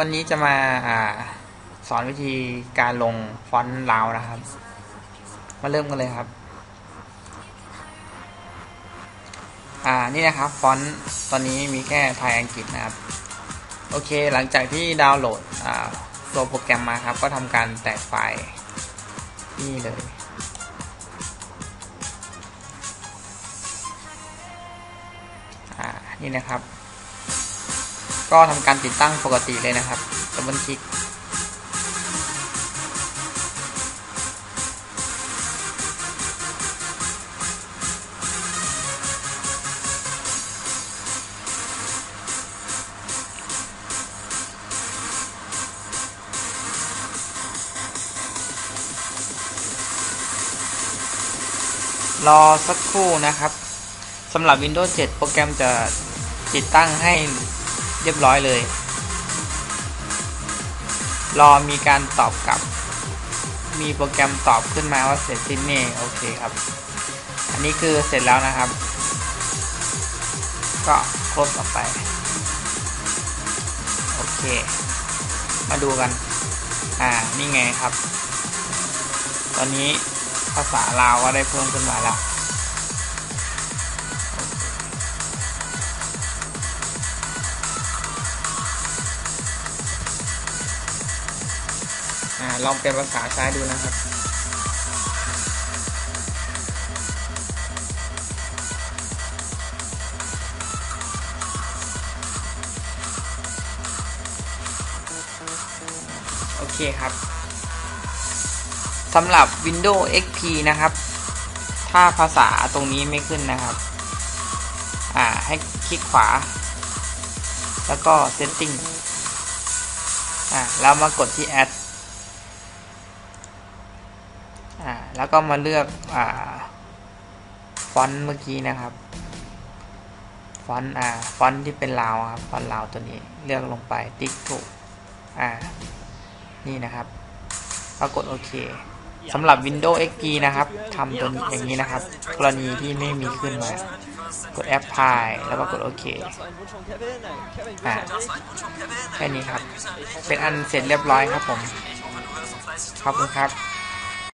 วันนี้จะมาอาสอนวิธีการลงฟอนต์ลาวนะครับ มาเริ่มกันเลยครับ อ่านี่นะครับฟอนต์ตอนนี้มีแค่ไทยอังกฤษนะครับ โอเคหลังจากที่ดาวน์โหลดตัวโปรแกรมมาครับ ก็ทำการแตกไฟล์นี่เลย อ่านี่นะครับ ก็ทำการติดตั้งปกติเลยนะครับดับเบิลคลิกรอสักครู่นะครับสำหรับ Windows 7 โปรแกรมจะติดตั้งให้ เรียบร้อยเลย รอมีการตอบกลับ มีโปรแกรมตอบขึ้นมาว่าเสร็จสิ้นนี่โอเคครับ อันนี้คือเสร็จแล้วนะครับ ก็คลสออกไป โอเค มาดูกัน อ่า นี่ไงครับ ตอนนี้ภาษาลาวก็ได้เพิ่มขึ้นมาแล้ว อ่าลองเป็นภาษาซ้ายดูนะครับ โอเคครับสำหรับ Windows XP นะครับ ถ้าภาษาตรงนี้ไม่ขึ้นนะครับ อ่าให้คลิกขวา แล้วก็ Setting อ่าแล้วมากดที่ Add แล้วก็มาเลือกอ่าฟอนต์เมื่อกี้นะครับฟอนต์อ่าฟอนต์ที่เป็นลาวครับฟอนต์ลาวตัวนี้เลือกลงไปติ๊กถูกอ่านี่นะครับแล้วกดโอเคสำหรับ Windows XP นะครับทำตัวอย่างนี้นะครับ กรณีที่ไม่มีขึ้นมากด Apply แล้วก็กดโอเคอ่าแค่นี้ครับ เป็นอันเสร็จเรียบร้อยครับผม ขอบคุณครับ